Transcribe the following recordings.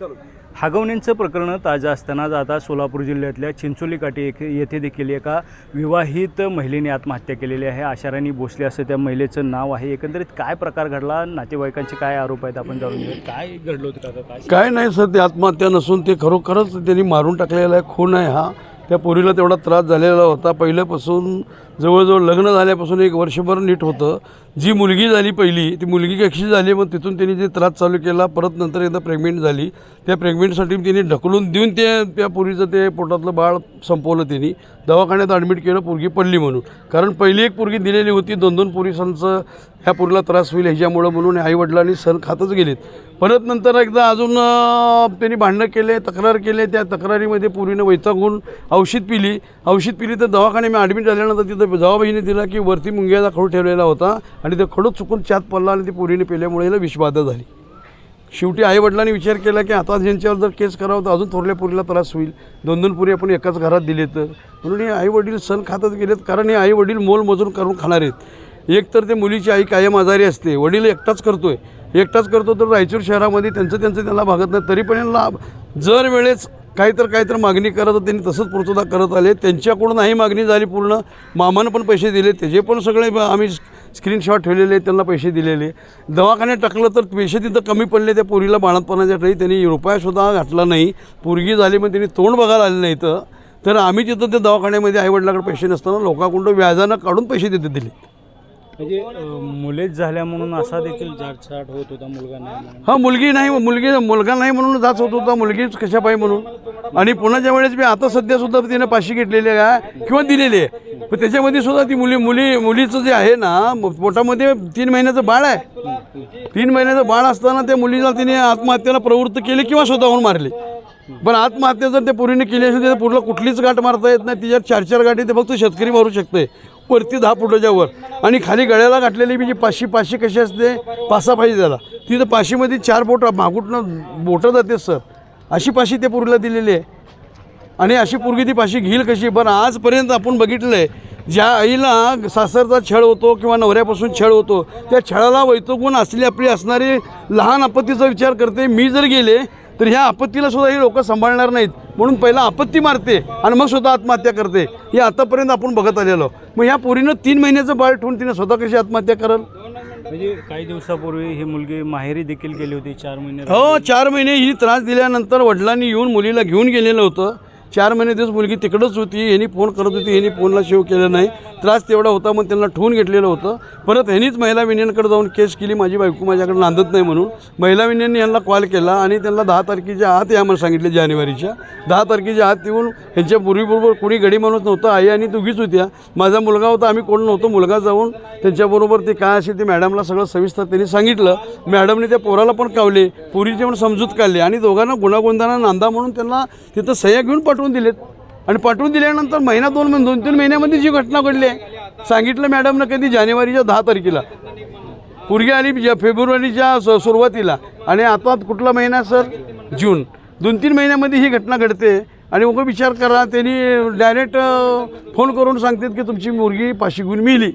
हागवण्यांचं प्रकरण ताजं असतानाच आता सोलापूर जिल्ह्यातल्या चिंचोली काठी येथे येथे देखील एका विवाहित महिलेने आत्महत्या केलेली आहे. आशाराणी भोसले असं त्या महिलेचं नाव आहे. एकंदरीत काय प्रकार घडला? नातेवाईकांचे काय आरोप आहेत? आपण जाणून घेऊ काय घडलं होतं काय नाही सर ते आत्महत्या नसून ते खरोखरच त्यांनी मारून टाकलेला आहे. खून आहे हा. त्या पोरीला तेवढा त्रास झालेला होता. पहिल्यापासून जवळजवळ लग्न झाल्यापासून एक वर्षभर नीट होतं. जी मुलगी झाली पहिली ती मुलगी कशी झाली मग तिथून त्यांनी जे त्रास चालू केला परत नंतर एकदा प्रेग्नेंट झाली. त्या प्रेग्नेंटसाठी तिने ढकलून देऊन ते त्या पोरीचं ते पोटातलं बाळ संपवलं तिने दवाखान्यात ॲडमिट केलं पोरगी पडली म्हणून. कारण पहिली एक पोरगी दिलेली होती दोन दोन पोलिसांचं ह्या पोरीला त्रास होईल ह्याच्यामुळं म्हणून आईवडिलांनी सण खातच गेलेत. परत नंतर एकदा अजून त्यांनी भांडणं केले तक्रार केले त्या तक्रारीमध्ये पोरीनं वैतागून औषध पिली. औषध पिली तर दवाखान्यामध्ये मी ॲडमिट झाल्यानंतर तिथं जवाबहिनी दिला की वरती मुंग्याचा खडू ठेवलेला होता. आणि ते खडू चुकून चात पडला आणि ती पोरीने पेल्यामुळे हिला विषबाधा झाली. शेवटी आईवडिलांनी विचार केला की आता ज्यांच्यावर जर केस करावं तर अजून थोरल्या पुरीला त्रास होईल. दोन दोन पुरी आपण एकाच घरात दिले तर. म्हणून हे आईवडील सण खातच गेलेत कारण हे आईवडील मोलमजूर करून खाणार आहेत. एक तर ते मुलीची आई कायम आजारी असते. वडील एकटाच करतोय. एकटाच करतो तर रायचूर शहरामध्ये त्यांचं त्यांचं त्यांना भागत नाही. तरी पण यांना जर वेळेस काही तर काही तर मागणी करत होते, त्यांनी तसंच पूर्तता करत आले. त्यांच्याकडून नाही मागणी झाली पूर्ण. मामानं पण पैसे दिले. त्याचे पण सगळे आम्ही स्क्रीनशॉट ठेवलेले त्यांना पैसे दिलेले दवाखान्यात टाकलं तर पैसे तिथं कमी पडले त्या पोरीला बाळातपणाच्या ठिकाणी त्यांनी रुपयासुद्धा घातला नाही. पोरगी झाली म्हणजे मग त्यांनी तोंड बघायला आले नाही तर तर आम्ही तिथं त्या दवाखान्यामध्ये आईवडिलाकडे पैसे नसताना लोकांकडून व्याजानं काढून पैसे तिथे दिले म्हणजे मुलेच झाल्या म्हणून असा देखील जाटसाट होत होता मुलगा नाही हा मुलगी नाही मुलगी मुलगा नाही म्हणून जाच होत होता मुलगीच कशा पाहिजे म्हणून आणि पुण्याच्या वेळेस मी आता सध्या सुद्धा तिने पाशी घेतलेली आहे किंवा दिलेली आहे. पण त्याच्यामध्ये सुद्धा ती मुली मुली मुलीचं जे आहे ना पोटामध्ये तीन महिन्याचं बाळ आहे. तीन महिन्याचं बाळ असताना त्या मुलीला तिने आत्महत्येला प्रवृत्त केली किंवा स्वतःहून मारली. पण आत्महत्या जर त्या पोरीने केली असेल तर पुढलं कुठलीच गाठ मारता येत नाही. तिच्यात चार चार गाठी ते फक्त शेतकरी मारू शकते वरती दहा फुटाच्या वर. आणि खाली गळ्याला घातलेली बी जी पाचशे पाचशे कशी असते? पासा पाहिजे त्याला. तिथं पाशीमध्ये चार बोट मागुटनं बोटं जाते सर. अशी पाशी त्या पोरीला दिलेली आहे. आणि अशी पोरगी ती पाशी घेईल कशी? पण आजपर्यंत आपण बघितलं आहे ज्या आईला सासरचा छळ होतो किंवा नवऱ्यापासून छळ होतो त्या छळाला वैतगुण असली आपली असणारी लहान आपत्तीचा विचार करते. मी जर गेले तर ह्या आपत्तीला सुद्धा ही लोक सांभाळणार नाहीत. म्हणून पहिला आपत्ती मारते आणि मग स्वतः आत्महत्या करते. हे आतापर्यंत आपण बघत आलेलो मग ह्या पोरीनं तीन महिन्याचं बाळ ठेवून तिने स्वतः कशी आत्महत्या करल? म्हणजे काही दिवसापूर्वी ही मुलगी माहेरी देखील गेली होती चार महिने हो चार महिने ही त्रास दिल्यानंतर वडिलांनी येऊन मुलीला घेऊन गेलेलं होतं. चार महिने दिवस मुलगी तिकडंच होती ह्यांनी फोन करत होती ह्यांनी फोनला शेव केलं नाही. त्रास तेवढा होता मग त्यांना ठेवून घेतलेलं होतं. परत ह्यांनीच महिला विनियनकडे जाऊन केस केली माझी बायको माझ्याकडे नांदत नाही म्हणून. महिला विनियनने यांना कॉल केला आणि त्यांना दहा तारखेच्या आत या मला सांगितले जानेवारीच्या. दहा तारखेच्या आत येऊन ह्यांच्या पूर्वीबरोबर कोणी गडी माणूस नव्हता आई आणि दोघीच होत्या. माझा मुलगा होता आम्ही कोण नव्हतो मुलगा जाऊन त्यांच्याबरोबर ते काय असेल ते मॅडमला सगळं सविस्तर त्यांनी सांगितलं. मॅडमने त्या पोराला पण कावले पोरीचे पण समजूत काढले आणि दोघांना गुणागोंदाना नांदा म्हणून त्यांना तिथं सह्या घेऊन पाठवून दिलेत. आणि पाठवून दिल्यानंतर महिना दोन महिने दोन तीन महिन्यामध्ये जी घटना घडली आहे सांगितलं मॅडमनं कधी जानेवारीच्या दहा तारखेला. पोरगी आली ज्या फेब्रुवारीच्या स- सुरुवातीला. आणि आता कुठला महिना सर? जून. दोन तीन महिन्यामध्ये ही घटना घडते. आणि मग विचार करा त्यांनी डायरेक्ट फोन करून सांगतात की तुमची मुलगी पाशी गुण मिली.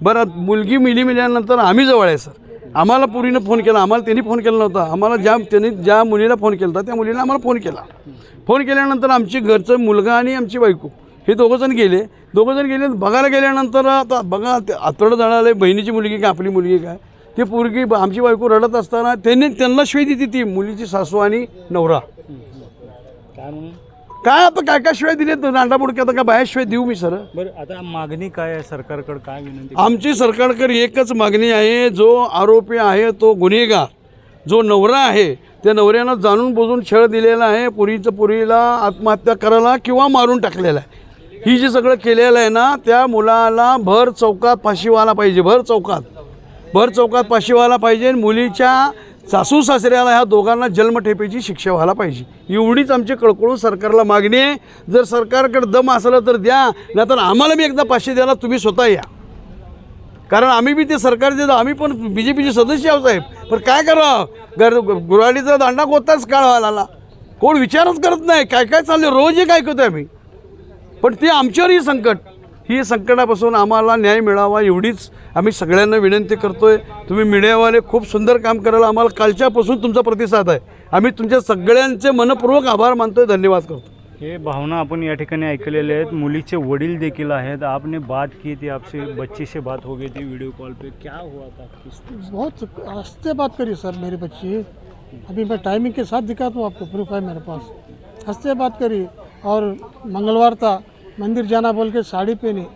बरं मुलगी मिली मिल्यानंतर आम्ही जवळ आहे सर. आम्हाला पुरीनं फोन केला आम्हाला त्यांनी फोन केला नव्हता. आम्हाला ज्या त्यांनी ज्या मुलीला फोन केला होता त्या मुलीला आम्हाला फोन केला. फोन केल्यानंतर आमची घरचं मुलगा आणि आमची बायको हे दोघंजण गेले. दोघंजण गेले बघायला गेल्यानंतर आता बघा आतडं जाणार बहिणीची मुलगी काय आपली मुलगी काय ती पोरगी ब- आमची बायको रडत असताना त्यांनी त्यांना शिवाय देते ती मुलीची सासू आणि नवरा. काय आता काय काय शिवाय दिले नांडा बुडके आता काय बाहेर शिवाय देऊ मी सर. बरं आता मागणी काय आहे सरकारकडे? काय विनंती? आमची सरकारकडे एकच मागणी आहे जो आरोपी आहे तो गुन्हेगार. जो नवरा आहे त्या नवऱ्यानं जाणून बुजून छळ दिलेला आहे पुरीचं पुरीला आत्महत्या करायला किंवा मारून टाकलेला आहे. ही जी सगळं केलेलं आहे ना त्या मुलाला भर चौकात फाशी व्हायला पाहिजे भर चौकात. भर चौकात फाशी व्हायला पाहिजे मुलीच्या सासू सासऱ्याला ह्या दोघांना जन्मठेपेची शिक्षा व्हायला पाहिजे. एवढीच आमची कळकळून सरकारला मागणी आहे. जर सरकारकडे दम असलं तर द्या नाहीतर आम्हाला बी एकदा पाचशे द्यायला तुम्ही स्वतः या. कारण आम्ही बी ते सरकार देतो आम्ही पण बी जे पीचे सदस्य आहोत साहेब. पण काय करावं? गर गुराडीचा दांडा गोताच काळ व्हायला कोण विचारच करत नाही. काय काय चाललं रोज एक ऐकतोय आम्ही. पण ते आमच्यावरही संकट. ही संकटापासून आम्हाला न्याय मिळावा एवढीच आम्ही सगळ्यांना विनंती करतोय. तुम्ही मीडियावाले खूप सुंदर काम करायला आम्हाला कालच्यापासून तुमचा प्रतिसाद आहे. आम्ही तुमच्या सगळ्यांचे मनपूर्वक आभार मानतोय. धन्यवाद करतो. हे भावना आपण या ठिकाणी ऐकलेले आहेत. मुलीचे वडील देखील आहेत. आपने बात की थी आपसे बच्ची से बात हो गई थी वीडियो कॉल पे. क्या हुआ था? बहुत हंसते बात करी सर मेरी बच्ची। अभी मैं टाइमिंग के साथ दिखाता हूँ आपको प्रूफ है मेरे पास। हंसते बात करी और मंगलवार था। मंदिर जाना बोल के साड़ी पहनी।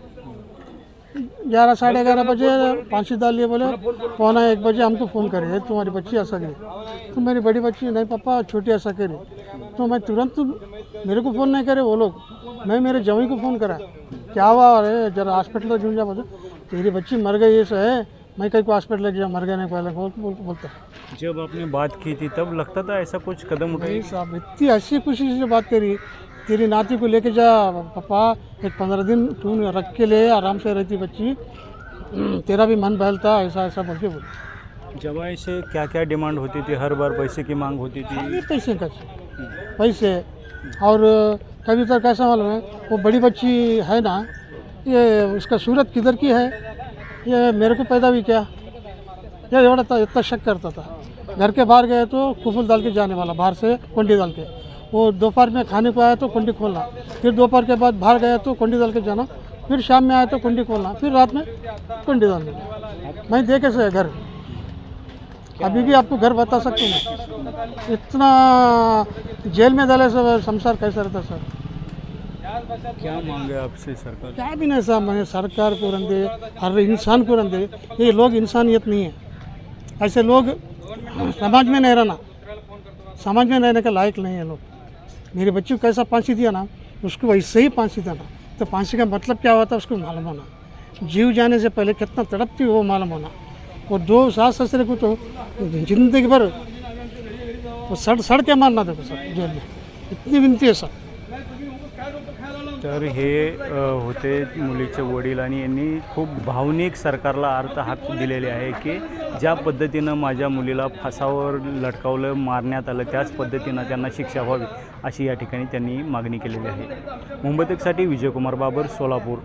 ग्यारह साढ़े ग्यारह बजे पाँची डाल लिए बोले पौना एक बजे हमको फ़ोन करे "ये तुम्हारी बच्ची ऐसा गई तो मेरी बड़ी बच्ची नहीं पापा छोटी ऐसा करी। तो मैं तुरंत मेरे को फ़ोन नहीं करे वो लोग मैं मेरे जवाई को फ़ोन करा। क्या हुआ? अरे जरा हॉस्पिटल जून जा बोले। तेरी बच्ची मर गई ऐसा है मैं कहीं को हॉस्पिटल लेके जा मर गया नहीं पहले बोल बोल बोलता जब आपने बात की थी तब लगता था ऐसा कुछ कदम उठाए? नहीं साहब इतनी हँसी खुशी से बात करी। तेरी नाती को लेके जा पापा एक पंद्रह दिन तू रख के ले आराम से रहती बच्ची। तेरा भी मन बहलता ऐसा ऐसा बोल के बोली। जवाई से क्या क्या डिमांड होती थी हर बार पैसे की मांग होती थी? पैसे का पैसे। और कभी तो कैसा मालूम है वो बड़ी बच्ची है ना ये उसका सूरत किधर की है? ये मेरे को पैदा भी क्या? ये था इतना शक करता था। घर के बाहर गए तो कुफुल डाल के जाने वाला बाहर से कुंडी डाल के। वो दोपहर में खाने को आया तो कुंडी खोलना फिर दोपहर के बाद बाहर गया तो कुंडी डाल के जाना। फिर शाम में आया तो कुंडी खोलना फिर रात में कुंडी डाल देना। मैं देखे से घर अभी भी आपको घर बता सकता हूँ। इतना जेल में डाले सब संसार कैसा रहता सर? क्या मांगे आपसे सरकार? क्या भी नहीं साहब मैंने सरकार को रंदे हर इंसान को रंदे ये लोग इंसानियत नहीं है। ऐसे लोग समाज में नहीं रहना। समाज में रहने के लायक नहीं है लोग। मेरे बच्चे को कैसा फांसी दिया ना, उसको वैसे ही फांसी देना तो फांसी का मतलब क्या होता है उसको मालूम होना। जीव जाने से पहले कितना तड़पती वो मालूम होना। वो दो सास ससुरे को तो ज़िंदगी भर वो सड़ सड़ के मारना देखो सर जेल में। इतनी विनती है सर तर हे होते मुलीचे वडील आणि यांनी खूप भावनिक सरकारला अर्थ हाक दिलेले आहे की ज्या पद्धतीनं माझ्या मुलीला फासावर लटकावलं मारण्यात आलं त्याच पद्धतीनं त्यांना शिक्षा व्हावी अशी या ठिकाणी त्यांनी मागणी केलेली आहे. मुंबईतकसाठी विजयकुमार बाबर सोलापूर.